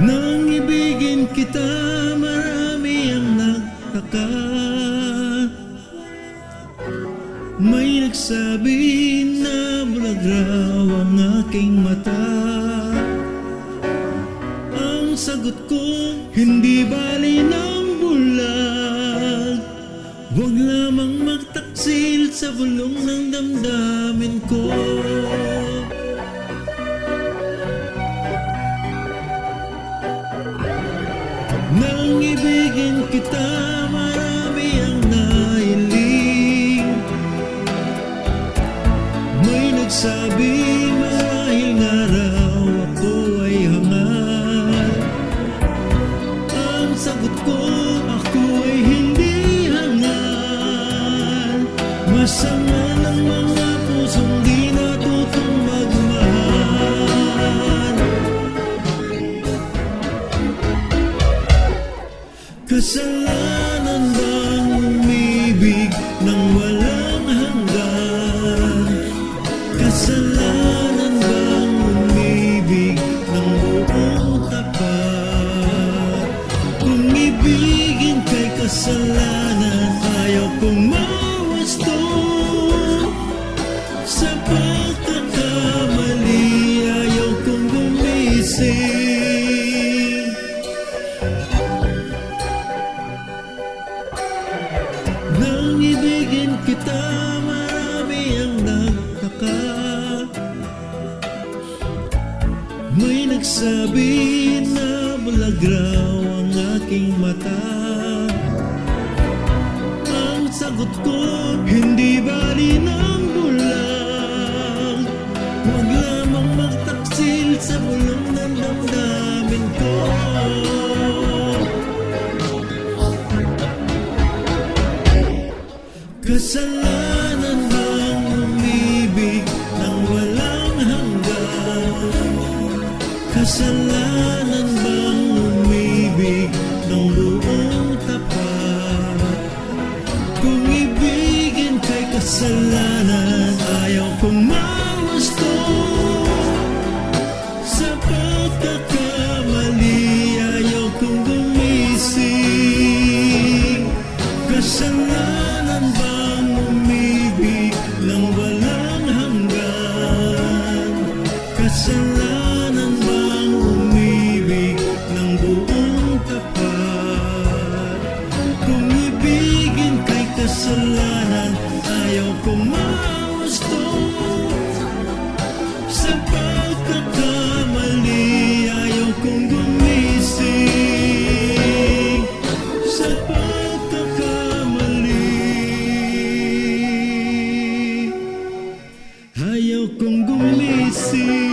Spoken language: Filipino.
Nang ibigin kita, marami ang nagtaka May nagsabi na bulag raw ang aking mata. Ang sagot ko, hindi bali ng bulag. Huwag lamang magtaksil sa bulong ng damdamin ko Nang ibigin kita, marami ang nailing. May nagsabi marahil nga raw ako ay hangal. Ang ko, ako ay hindi hangal Kasalanan bang umibig ng walang hanggan? Kasalanan bang umibig ng buong tapat? Kung ibigin kay kasalanan, ayaw kong mawasto nagtaka May nagsabi na bulag raw ang aking mata. Ang sagot ko, hindi bali ng bulag? Huwag lamang magtaksil sa bulong ng damdamin ko. Kasalanan Kasalanan bang umibig ng buong tapat? Kung ibigin kay kasalanan, ayaw kong mawasto Sa pagkakamali, ayaw kong gumising Kasalanan bang umibig ng walang hanggan? Kasalanan kasalanan, ayaw kong mawasto Sa pagkakamali, ayaw kong gumising. Sa pagkakamali. Ayaw kong gumising